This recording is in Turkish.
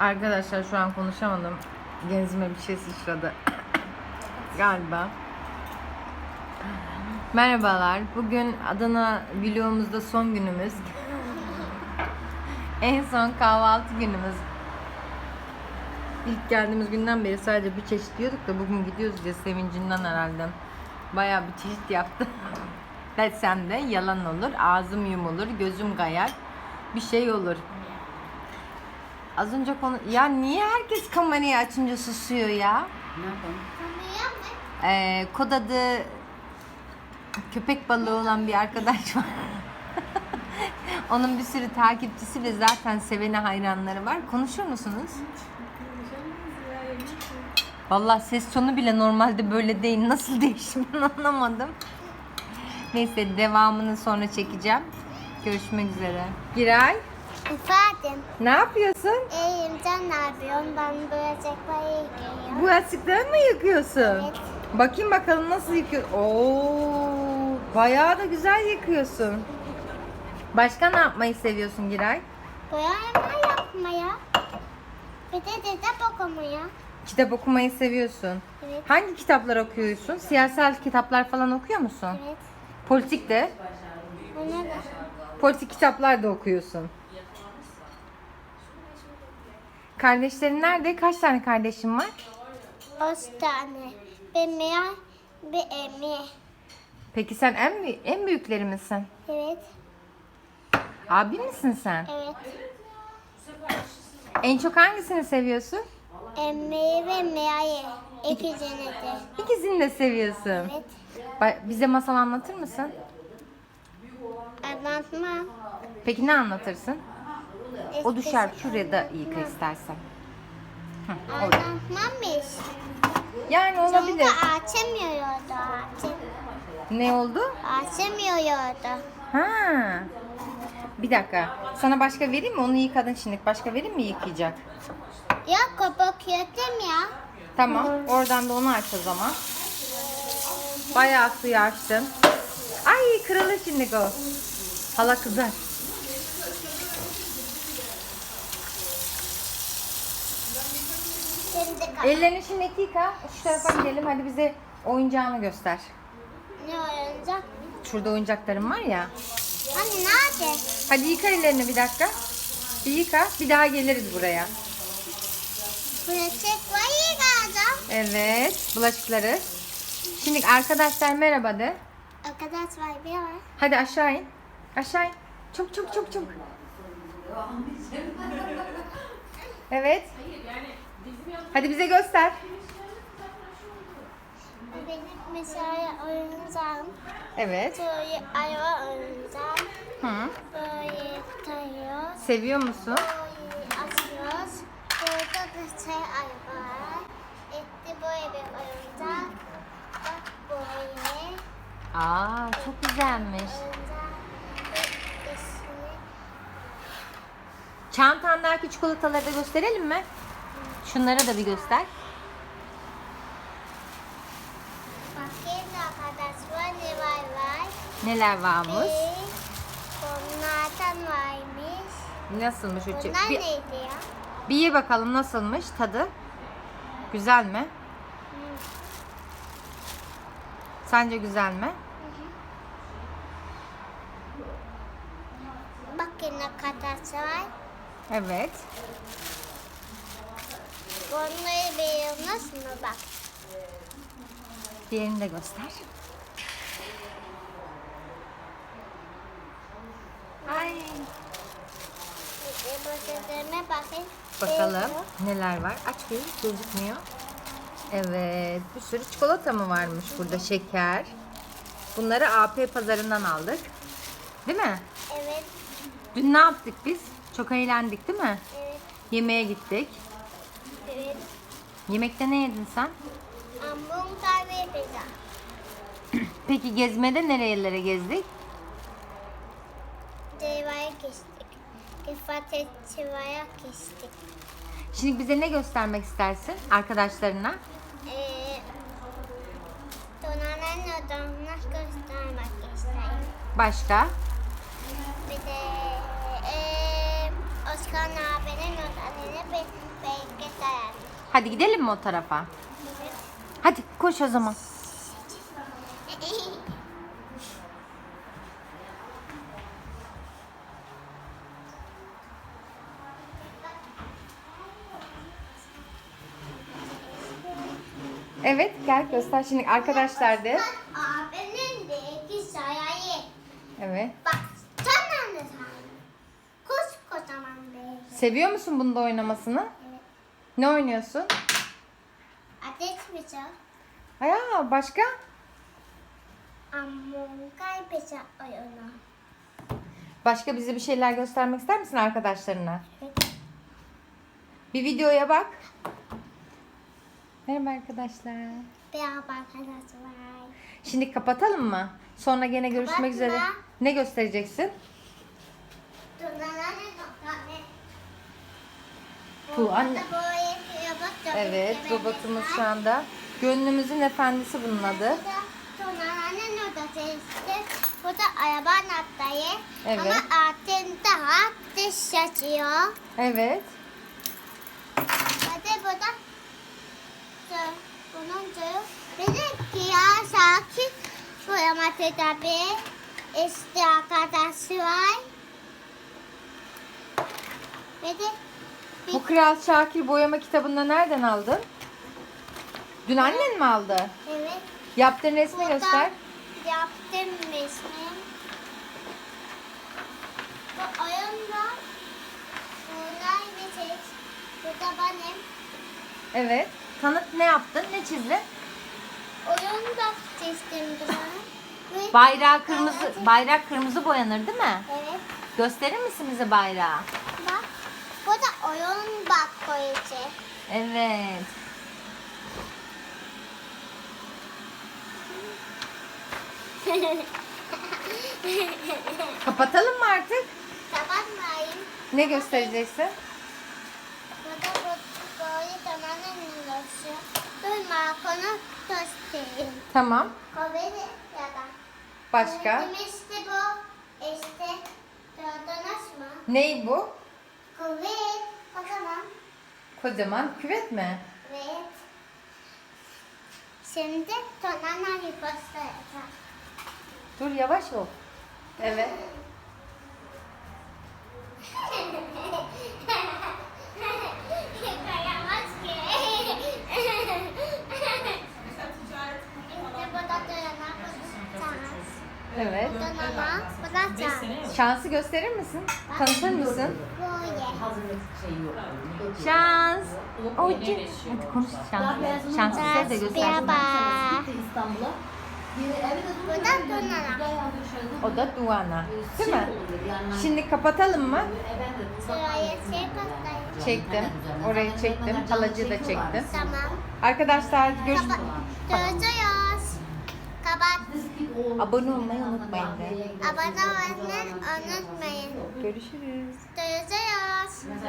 Arkadaşlar şu an konuşamadım. Genzime bir şey sıçradı. Galiba. Merhabalar. Bugün Adana vlogumuzda son günümüz. en son kahvaltı günümüz. İlk geldiğimiz günden beri sadece bir çeşit yiyorduk da bugün gidiyoruz diye sevincinden herhalde. Bayağı bir çeşit yaptı. Desem de yalan olur. Ağzım yumulur, gözüm kayar. Bir şey olur. Az önce konu... Ya niye herkes kamerayı açınca susuyor ya? Ne yapalım? Ee, kod adı köpek balığı olan bir arkadaş var. Onun bir sürü takipçisi ve zaten seveni hayranları var. Konuşur musunuz? Vallahi ses tonu bile normalde böyle değil. Nasıl değişti ben anlamadım. Neyse devamını sonra çekeceğim. Görüşmek üzere. Giray, Efendim, ne yapıyorsun? iyiyim sen ne yapıyorsun? Ben böcekleri yıkıyorum. Bu açıkları mı yıkıyorsun? Evet. Bakayım bakalım nasıl yıkıyor. Oo, bayağı da güzel yıkıyorsun. Başka ne yapmayı seviyorsun Giray? Boyama yapmaya. Bir de kitap okumaya. Kitap okumayı seviyorsun. Evet. Hangi kitaplar okuyorsun? Siyasal kitaplar falan okuyor musun? Evet. Politik de. O ne de? Politik kitaplar da okuyorsun. Kardeşlerin nerede? Kaç tane kardeşin var? Üç tane. Bir Mia, bir Emi. Peki sen en, en büyükleri misin? Evet. Abi misin sen? Evet. En çok hangisini seviyorsun? Emi ve Mia'yı. İkisini de. İkisini de seviyorsun. Evet. Ba- Bize masal anlatır mısın? Anlatmam. Peki ne anlatırsın? O düşer şuraya da yıka istersen. Anlatmamış. Yani olabilir. Çünkü açamıyordu. Açam, Ne oldu? açamıyordu. Ha. Bir dakika. Sana başka vereyim mi? Onu yıkadın şimdi. Başka vereyim mi yıkayacak? Ya kapak yedim ya. Tamam. Oradan da onu aç o zaman. Bayağı suyu açtım. Ay kırılır şimdi o. Hala kızar. Şimdi kapak. Ellerini şimdi yıka. Şu tarafa gidelim. Hadi bize oyuncağını göster. Ne oyuncak? Şurada oyuncaklarım var ya. Hani nerede? Hadi yıka ellerini bir dakika. Bir yıka. Bir daha geliriz buraya. Bulaşık var yıkayacağım. Evet. Bulaşıkları. Şimdi arkadaşlar merhaba de. Arkadaş var bir var. Hadi aşağı in. Aşağı in. Çok çok çok çok. Evet. Hadi bize göster. Benim mesela oyuncağım. Evet. Böyle araba oyuncağım. Hı. Böyle tutuyoruz. Seviyor musun? Böyle açıyoruz. Burada da şey var. İşte böyle bir oyuncak. Bak böyle. Aa çok güzelmiş. Çantandaki çikolataları da gösterelim mi? Şunları da bir göster. Bakayım arkadaşlar ne var. Neler varmış? Bir bunlardan varmış. Nasılmış çi- Bunlar bir, neydi ya? bir ye bakalım nasılmış tadı. Güzel mi? Sence güzel mi? Bakın arkadaşlar. Evet. Bunları biliyorsunuz mu bak. Diğerini de göster. Ay. Bakıldığına bakın. Bakalım neler var. Aç bir gözükmüyor. Evet. Bir sürü çikolata mı varmış burada? Şeker. Bunları AP pazarından aldık. Değil mi? Evet, Dün ne yaptık biz? Çok eğlendik değil mi? evet, Yemeğe gittik. Evet. Yemekte ne yedin sen? Hamburger ve pizza. Peki gezmede nerelere gezdik? Cevaya geçtik. Kıfate Çivaya geçtik. Şimdi bize ne göstermek istersin arkadaşlarına? Ee, Donanın odamına göstermek istedim. Başka? Bir de ee, Oscar abinin odasını bir Hadi gidelim mi o tarafa? Hadi koş o zaman. Evet gel göster şimdi arkadaşlar de. Abimin de iki sayayı. Evet. Bak. Koskocaman bir. Seviyor musun bunda oynamasını? Ne oynuyorsun? Ateş bıçağı. Aya başka? Among bıçağı oyunu. Başka bize bir şeyler göstermek ister misin arkadaşlarına? Evet. Bir videoya bak. Merhaba arkadaşlar. Merhaba arkadaşlar. Şimdi kapatalım mı? Sonra gene görüşmek Kapatma. üzere. Ne göstereceksin? Noktaları. Tu, anne. Evet, robotumuz var. şu anda. Gönlümüzün efendisi bunun adı. Odası işte. Burada araba anahtarı. Evet. Ama altında dış açıyor. Evet. Hadi burada Dur, bunun dur. Bir de kıyar sakin boyaması tabii. İşte arkadaşlar. Bir de bir Bu Kral Şakir boyama kitabını nereden aldın? Dün annen mi aldı? evet. Yaptığın resmi Burada göster. Yaptım resmi. Bu oyunda bunlar bir şey. Burada benim. Evet. Tanıt ne yaptın? Ne çizdin? Oyunda çizdim bunu. Bayrağı kırmızı, bayrak kırmızı boyanır değil mi? Evet. Gösterir misin bize bayrağı? Oyun bak koyucu. Evet. Kapatalım mı artık? Kapatmayın. Ne göstereceksin? Bu da bu tamamen ulaşıyor. Duyma konu göstereyim. Tamam. Koveli ya da. Başka? Bizim işte bu. İşte gördünüz mü? Ney bu? Koveli. Kocaman küvet mi? Evet. Şimdi tonana yapacağım. Dur yavaş ol. Evet. Evet. Tonana yapacağız. Şansı gösterir misin? Tanıtır mısın? Şans. Eleşiyor. Hadi konuş Şansı var. size de göster. İstanbul'a. Bu da tonana. O da Duana. Değil mi? Şimdi kapatalım mı? Şey. Çektim. Orayı çektim. Halacı da çektim. Tamam. Arkadaşlar görüş... Kapat. Görüşürüz. Abone olmayı unutmayın de. Abone olmayı unutmayın. Görüşürüz. Görüşürüz.